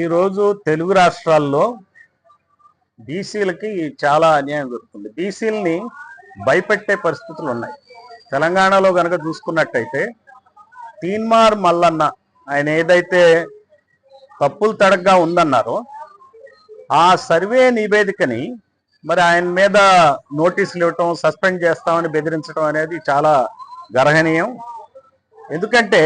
ఈరోజు తెలుగు రాష్ట్రాల్లో బీసీలకి చాలా అన్యాయం జరుగుతుంది. బీసీలని భయపెట్టే పరిస్థితులు ఉన్నాయి. తెలంగాణలో కనుక చూసుకున్నట్టయితే తీన్మార్ మల్లన్న ఆయన ఏదైతే తప్పులు తడగ్గా ఉందన్నారో ఆ సర్వే నివేదికని మరి ఆయన మీద నోటీసులు ఇవ్వటం సస్పెండ్ చేస్తామని బెదిరించడం అనేది చాలా గర్హనీయం. ఎందుకంటే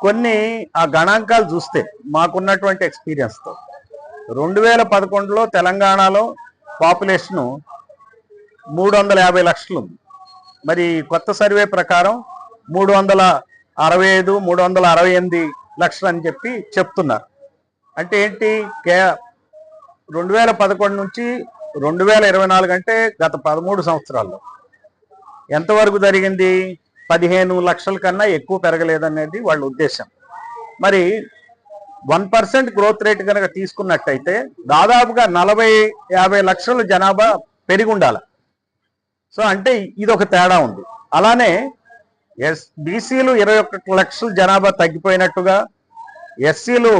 కొన్ని ఆ గణాంకాలు చూస్తే మాకున్నటువంటి ఎక్స్పీరియన్స్తో రెండు వేల పదకొండులో తెలంగాణలో పాపులేషను మూడు వందల యాభై లక్షలు ఉంది మరి కొత్త సర్వే ప్రకారం మూడు వందల అరవై ఐదు మూడు వందల అరవై ఎనిమిది లక్షలు అని చెప్పి చెప్తున్నారు. అంటే ఏంటి? కే రెండు వేల పదకొండు నుంచి రెండు వేల ఇరవై నాలుగు అంటే గత పదమూడు సంవత్సరాల్లో ఎంతవరకు జరిగింది? పదిహేను లక్షల కన్నా ఎక్కువ పెరగలేదనేది వాళ్ళ ఉద్దేశం. మరి వన్ పర్సెంట్ గ్రోత్ రేట్ కనుక తీసుకున్నట్టయితే దాదాపుగా నలభై యాభై లక్షల జనాభా పెరిగి ఉండాలి సో అంటే ఇది ఒక తేడా ఉంది. అలానే ఎస్ బీసీలు ఇరవై ఒక్క లక్షల జనాభా తగ్గిపోయినట్టుగా ఎస్సీలు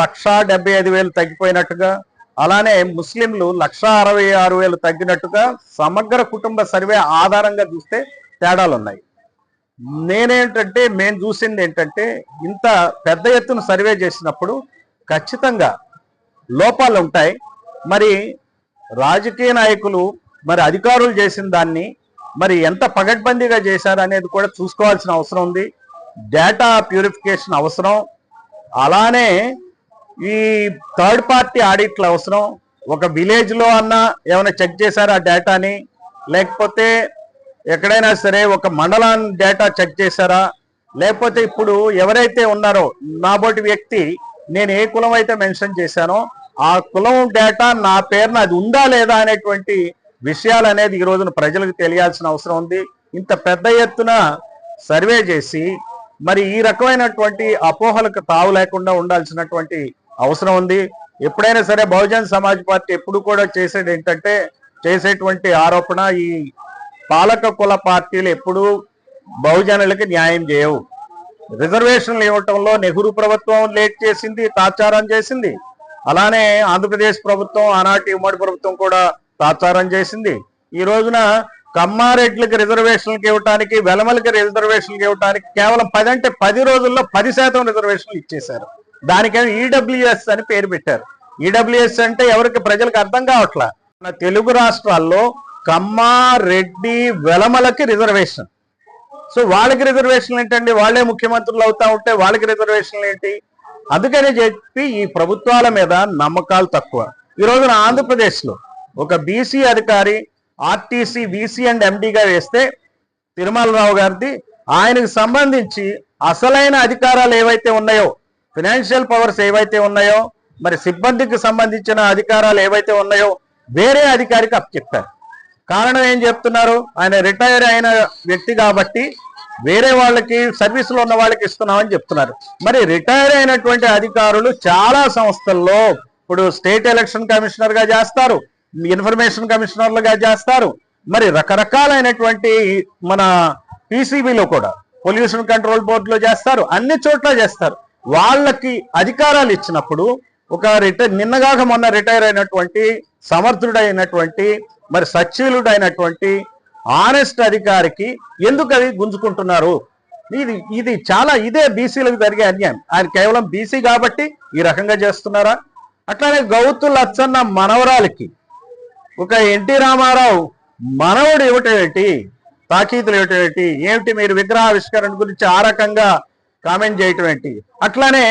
లక్షా డెబ్బై ఐదు వేలు తగ్గిపోయినట్టుగా అలానే ముస్లింలు లక్షా అరవై ఆరు వేలు తగ్గినట్టుగా సమగ్ర కుటుంబ సర్వే ఆధారంగా చూస్తే తేడాలు ఉన్నాయి నేనేంటంటే మేము చూసింది ఏంటంటే ఇంత పెద్ద ఎత్తున సర్వే చేసినప్పుడు ఖచ్చితంగా లోపాలు ఉంటాయి. మరి రాజకీయ నాయకులు మరి అధికారులు చేసిన దాన్ని మరి ఎంత పగడ్బందీగా చేశారు అనేది కూడా చూసుకోవాల్సిన అవసరం ఉంది. డేటా ప్యూరిఫికేషన్ అవసరం. అలానే ఈ థర్డ్ పార్టీ ఆడిట్లు అవసరం. ఒక విలేజ్లో అన్నా ఏమైనా చెక్ చేశారా ఆ డేటాని? లేకపోతే ఎక్కడైనా సరే ఒక మండలాన్ని డేటా చెక్ చేశారా? లేకపోతే ఇప్పుడు ఎవరైతే ఉన్నారో నాబోటి వ్యక్తి నేను ఏ కులం అయితే మెన్షన్ చేశానో ఆ కులం డేటా నా పేరున అది ఉందా లేదా అనేటువంటి విషయాలు అనేది ఈ రోజున ప్రజలకు తెలియాల్సిన అవసరం ఉంది. ఇంత పెద్ద ఎత్తున సర్వే చేసి మరి ఈ రకమైనటువంటి అపోహలకు తావు లేకుండా ఉండాల్సినటువంటి అవసరం ఉంది. ఎప్పుడైనా సరే బహుజన్ సమాజ్ పార్టీ ఎప్పుడు కూడా చేసేది ఏంటంటే చేసేటువంటి ఆరోపణ ఈ పాలక కుల పార్టీలు ఎప్పుడూ బహుజనులకి న్యాయం చేయవు. రిజర్వేషన్లు ఇవ్వటంలో నెహ్రూ ప్రభుత్వం లేట్ చేసింది తాచారం చేసింది. అలానే ఆంధ్రప్రదేశ్ ప్రభుత్వం ఆనాటి ఉమ్మడి ప్రభుత్వం కూడా తాచారం చేసింది. ఈ రోజున కమ్మారెడ్లకి రిజర్వేషన్లకు ఇవ్వటానికి వెలమలకి రిజర్వేషన్లకు ఇవ్వటానికి కేవలం పది అంటే పది రోజుల్లో పది శాతం రిజర్వేషన్లు ఇచ్చేశారు. దానికేమో ఈడబ్ల్యూఎస్ అని పేరు పెట్టారు. ఈడబ్ల్యూఎస్ అంటే ఎవరికి ప్రజలకు అర్థం కావట్లా? మన తెలుగు రాష్ట్రాల్లో కమ్మారెడ్డి వెలమలకి రిజర్వేషన్ సో వాళ్ళకి రిజర్వేషన్లు ఏంటండి? వాళ్ళే ముఖ్యమంత్రులు అవుతా ఉంటే వాళ్ళకి రిజర్వేషన్లు ఏంటి? అందుకని చెప్పి ఈ ప్రభుత్వాల మీద నమ్మకాలు తక్కువ. ఈ రోజున ఆంధ్రప్రదేశ్లో ఒక బీసీ అధికారి ఆర్టీసీ బీసీ అండ్ ఎండిగా వేస్తే తిరుమలరావు గారిది ఆయనకు సంబంధించి అసలైన అధికారాలు ఏవైతే ఉన్నాయో ఫినాన్షియల్ పవర్స్ ఏవైతే ఉన్నాయో మరి సిబ్బందికి సంబంధించిన అధికారాలు ఏవైతే ఉన్నాయో వేరే అధికారికి అప్పచెప్పారు. కారణం ఏం చెప్తున్నారు? ఆయన రిటైర్ అయిన వ్యక్తి కాబట్టి వేరే వాళ్ళకి సర్వీసులో ఉన్న వాళ్ళకి ఇస్తున్నామని చెప్తున్నారు. మరి రిటైర్ అయినటువంటి అధికారులు చాలా సంస్థల్లో ఇప్పుడు స్టేట్ ఎలక్షన్ కమిషనర్గా చేస్తారు ఇన్ఫర్మేషన్ కమిషనర్లుగా చేస్తారు. మరి రకరకాలైనటువంటి మన పీసీబీలో కూడా పొల్యూషన్ కంట్రోల్ బోర్డులో చేస్తారు అన్ని చోట్ల చేస్తారు. వాళ్ళకి అధికారాలు ఇచ్చినప్పుడు ఒక రిటైర్ నిన్నగాక మొన్న రిటైర్ అయినటువంటి సమర్థుడైనటువంటి మరి సచ్చీలుడైనటువంటి ఆనెస్ట్ అధికారికి ఎందుకు అది గుంజుకుంటున్నారు? ఇది ఇది చాలా ఇదే బీసీలకు జరిగే అన్యాయం. ఆయన కేవలం బీసీ కాబట్టి ఈ రకంగా చేస్తున్నారా? అట్లానే గౌతు లచ్చన్న మనవరాలకి ఒక ఎన్టీ రామారావు మనవుడు ఏమిటేమిటి? ఏంటి తాకీదులు ఇవ్వటం ఏమిటి మీరు విగ్రహావిష్కరణ గురించి ఆ రకంగా కామెంట్ చేయటం ఏంటి? అట్లానే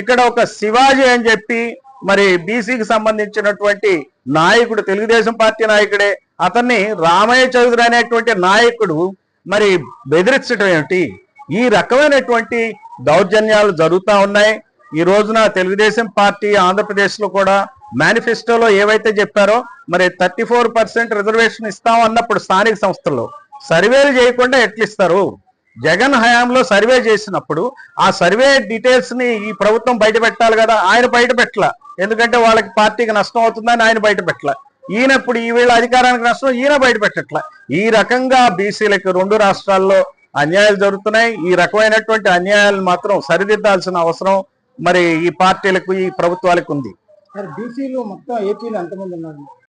ఇక్కడ ఒక శివాజీ అని చెప్పి మరి బీసీకి సంబంధించినటువంటి నాయకుడు తెలుగుదేశం పార్టీ నాయకుడే అతన్ని రామయ్య చౌదరి అనేటువంటి నాయకుడు మరి బెదిరించడం ఏమిటి? ఈ రకమైనటువంటి దౌర్జన్యాలు జరుగుతూ ఉన్నాయి. ఈ రోజున తెలుగుదేశం పార్టీ ఆంధ్రప్రదేశ్లో కూడా మేనిఫెస్టోలో ఏవైతే చెప్పారో మరి థర్టీ ఫోర్ పర్సెంట్ రిజర్వేషన్ ఇస్తాం అన్నప్పుడు స్థానిక సంస్థల్లో సర్వేలు చేయకుండా ఎట్లిస్తారు? జగన్ హయాంలో సర్వే చేసినప్పుడు ఆ సర్వే డీటెయిల్స్ని ఈ ప్రభుత్వం బయట పెట్టాలి కదా ఆయన బయట పెట్టల ఎందుకంటే వాళ్ళకి పార్టీకి నష్టం అవుతుందని ఆయన బయట పెట్టలే. ఈయన ఇప్పుడు ఈ వీళ్ళ అధికారానికి నష్టం ఈయన బయట పెట్టట్లే. ఈ రకంగా బీసీలకు రెండు రాష్ట్రాల్లో అన్యాయాలు జరుగుతున్నాయి. ఈ రకమైనటువంటి అన్యాయాలు మాత్రం సరిదిద్దాల్సిన అవసరం మరి ఈ పార్టీలకు ఈ ప్రభుత్వాలకు ఉంది. బీసీలు మొత్తం ఏపీలో ఎంతమంది ఉన్నారు?